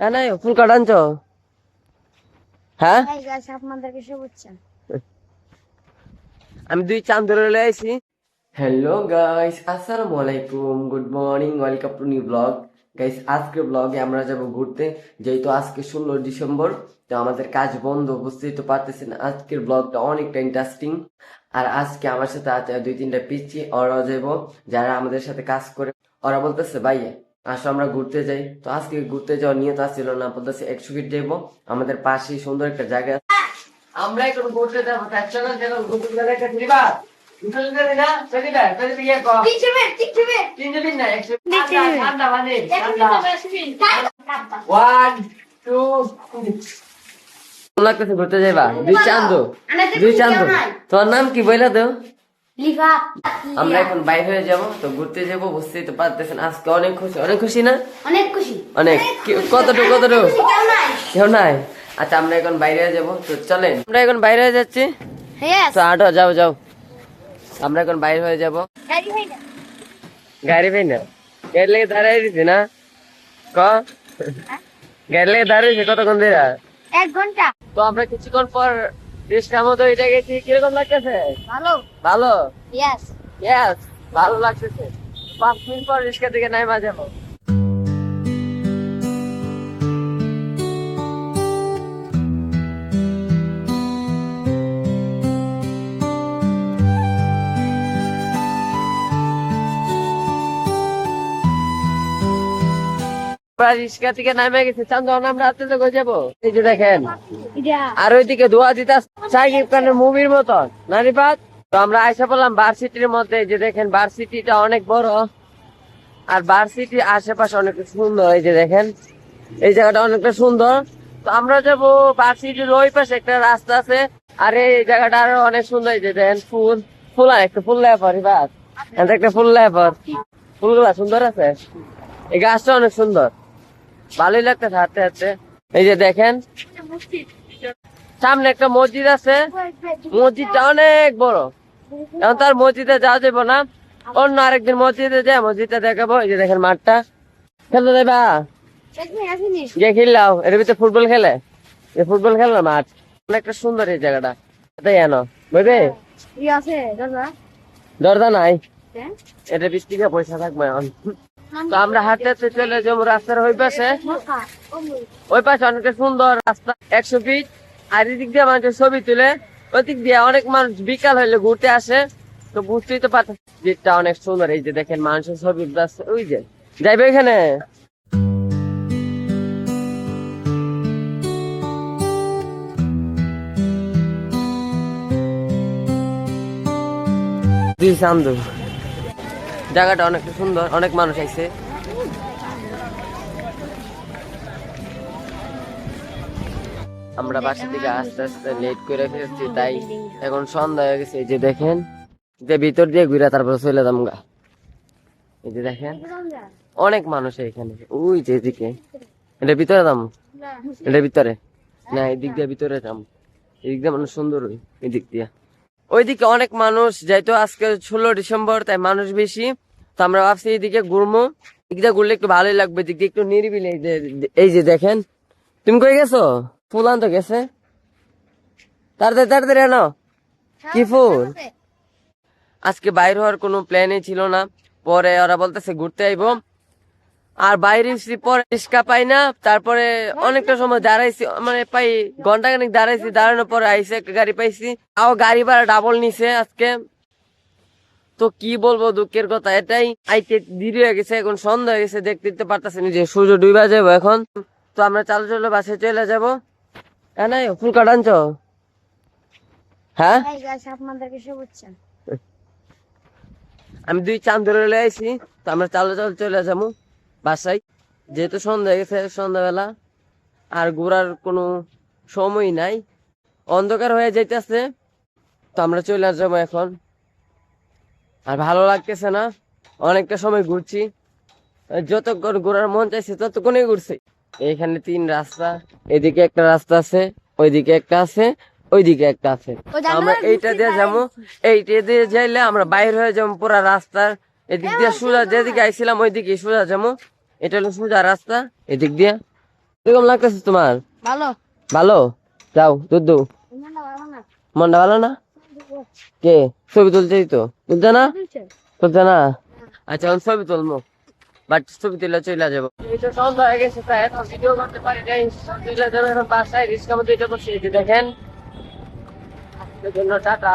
হ্যাঁ নাই ফুল কাট আনছো? হ্যাঁ? আপনাদেরকে শুভেচ্ছা। আমি দুই চাঁদ ধরে আইছি। হ্যালো গাইস আসসালামু আলাইকুম good morning welcome to new blog guys আজকের ব্লগে আমরা যাব ঘুরতে যেহেতু আজকে ষোলো ডিসেম্বর তো আমাদের কাজ বন্ধ বুঝতেই তো পারতেছেন আজকের ব্লগটা অনেকটা ইন্টারেস্টিং আর আজকে আমার সাথে আছে দুই তিনটা পিচ্ছি ওরাও যাব যারা আমাদের সাথে কাজ করে ওরা বলতেছে ভাই আসো আমরা ঘুরতে যাই। তো আজকে ঘুরতে যাওয়ার নিয়ত আসছিল না বলতেছে একশো ফিট যাব আমাদের পাশেই সুন্দর একটা জায়গা আছে। আমরা এখন ঘুরতে যাব। ঘুরতে যাইবা? দুই চান্দ। দুই চান্দ। তোমার নাম কি বইলা দেও? লিফা আমরা এখন বাইরে হয়ে যাব তো ঘুরতে যাব বুঝতেই তো পারতেছেন আজকে অনেক খুশি অনেক খুশি না? অনেক খুশি। অনেক। কতটুকু কতটুকু? কেউ নাই। আচ্ছা আমরা এখন বাইরে হয়ে যাব তো চলেন। আমরা এখন বাইরে হয়ে যাচ্ছি। তো আটো যাও যাও। আমরা এখন বাইরে হয়ে যাব। গাড়ি ভাই না। গাড়ি লেগে দাঁড়াই দিছি না? ক? গাড়ি লেগে দাঁড়িয়েছে কতক্ষণ ধরে? এক ঘণ্টা। তো আমরা কিছুক্ষণ পর রিক্সার মতো এটা গেছি কীরকম লাগতেছে? ভালো। ভালো? ইয়েস ইয়েস ভালো লাগতেছে। পাঁচ মিনিট পর রিস্কা দিকে নাই মাঝে রিক্সা থেকে নামে গেছি। চান্দন আমরা হাতে তো যাব। এই যে দেখেন আর ওইদিকে দোয়া দিতা সাকিব খানের মুভির মতন। নারীপাত তো আমরা আইসা বললাম ভার্সিটির মধ্যে যে দেখেন ভার্সিটিটা অনেক বড়। আর ভার্সিটির আশেপাশে অনেক সুন্দর এই যে দেখেন। এই জায়গাটা অনেকটা সুন্দর। তো আমরা যাব ভার্সিটির ওই পাশে একটা রাস্তা আছে। আর এই জায়গাটা আরও অনেক সুন্দর এই যে দেখেন ফুল। ফুল আর একটা ফুল লেপার বাস। একটা ফুল লেপার। ফুলগুলা সুন্দর আছে। এই গাছটা অনেক সুন্দর। ভালোই লাগতেছে হাঁটতে হাঁটতে এই যে দেখেন সামনে একটা মসজিদ আছে। মসজিদটা অনেক বড়। এখন তার মসজিদে যাওয়া যাব না। অন্য আরেকদিন মসজিদে যায় মসজিদটা দেখাবো। এই যে দেখেন মাঠটা। খেলতে দেবা গিয়ে খেললাও? এর ভিতরে ফুটবল খেলে? এ ফুটবল না মাঠ? অনেকটা সুন্দর এই জায়গাটা। এটাই এনো দরজা? নাই। এটা বৃষ্টিকে পয়সা থাকবে এখন। তো আমরা হাঁটতে চলে যাব, রাস্তার ওই পাশে। ওই পাশে অনেকটা সুন্দর রাস্তা, একশো ফিট আর এদিক দিয়ে মানুষের ছবি তুলে ওই দিক দিয়ে অনেক মানুষ বিকাল হইলে ঘুরতে আসে। তো বুঝতেই তো পারতেন দিকটা অনেক সুন্দর। এই যে দেখেন মানুষের ছবি ওই যে। যাইবে এখানে দুই চান্দু জায়গাটা অনেকটা সুন্দর অনেক মানুষ আইছে। আমরা বাসা থেকে আস্তে আস্তে লেট করে ফেলছি তাই এখন সন্ধ্যা হয়ে গেছে। এই যে দেখেন যে ভিতর দিয়ে ঘুরে তারপর চলে যাম গা। এই যে দেখেন অনেক মানুষ এখানে। ওই যে এদিকে। এটা ভিতরে যাম? এটা ভিতরে? না এদিক দিয়ে ভিতরে যাম। এদিক দিয়ে মানুষ সুন্দর ওই এদিক দিয়ে। ওইদিকে অনেক মানুষ যেহেতু আজকে ষোলো ডিসেম্বর তাই মানুষ বেশি। তো আমরা ভাবছি এইদিকে ঘুরবো এদিক ঘুরলে একটু ভালোই লাগবে এদিকে একটু নিরিবিলি এই যে এই যে দেখেন। তুমি কই গেছো? ফুল আনতে গেছে। তাড়াতাড়ি তাড়াতাড়ি আনো। কি ফুল? আজকে বাইরে হওয়ার কোনো প্ল্যানই ছিল না। পরে ওরা বলতেছে ঘুরতে আইবো। আর বাইরে এসেছি পরে রিক্সা পাই না। তারপরে অনেকটা সময় দাঁড়াইছি মানে পাই ঘণ্টা খানিক দাঁড়াইছি দাঁড়ানোর পরে আইসে একটা গাড়ি পাইছি। তাও গাড়ি ভাড়া ডাবল নিছে আজকে। তো কি বলব দুঃখের কথা এটাই। আইতে দেরি হয়ে গেছে এখন সন্ধ্যা হয়ে গেছে দেখতে দেখতে পারতেছেন যে সূর্য ডুবা যাব এখন। তো আমরা চালু চালু বাসে চলে যাব। হ্যাঁ নাই ফুল কাটানছ হ্যাঁ? আমি দুই চাঁদ ধরে আইছি তো আমরা চালু চালু চলে যাব। বাসায়। যেহেতু সন্ধ্যা হয়ে গেছে সন্ধ্যাবেলা আর ঘোরার কোনো সময় নাই। অন্ধকার হয়ে যাইতেছে তো আমরা চলে যাব এখন। আর ভালো লাগতেছে না অনেকটা সময় ঘুরছি। যতক্ষণ ঘোরার মন চাইছে ততক্ষণই ঘুরছি। এখানে তিন রাস্তা এদিকে একটা রাস্তা আছে ওইদিকে একটা আছে ওইদিকে একটা আছে। আমরা এইটা দিয়ে যাব এইটা দিয়ে যাইলে আমরা বাইরে হয়ে যাব পুরা রাস্তার এদিক দিয়ে সোজা যেদিকে আইছিলাম ওইদিকে সোজা যাব এটা হলো সোজা রাস্তা এদিক দিয়ে। কীরকম লাগতেছে তোমার? ভালো। ভালো? যাও দুধু মনটা ভালো না মনটা ভালো না? কে? ছবি তুলছেই তো। তুলছে না? তুলছে। না? আচ্ছা এখন ছবি তুলবো। বাট ছবি তুলে চলে যাব। এই সন্ধ্যা হয়ে গেছে তাই এখন ভিডিও করতে পারি নাই। চলে যাব এখন বাসায় রিস্কা মধ্যে এটা করছি। এই দেখেন। আজকের জন্য টাটা।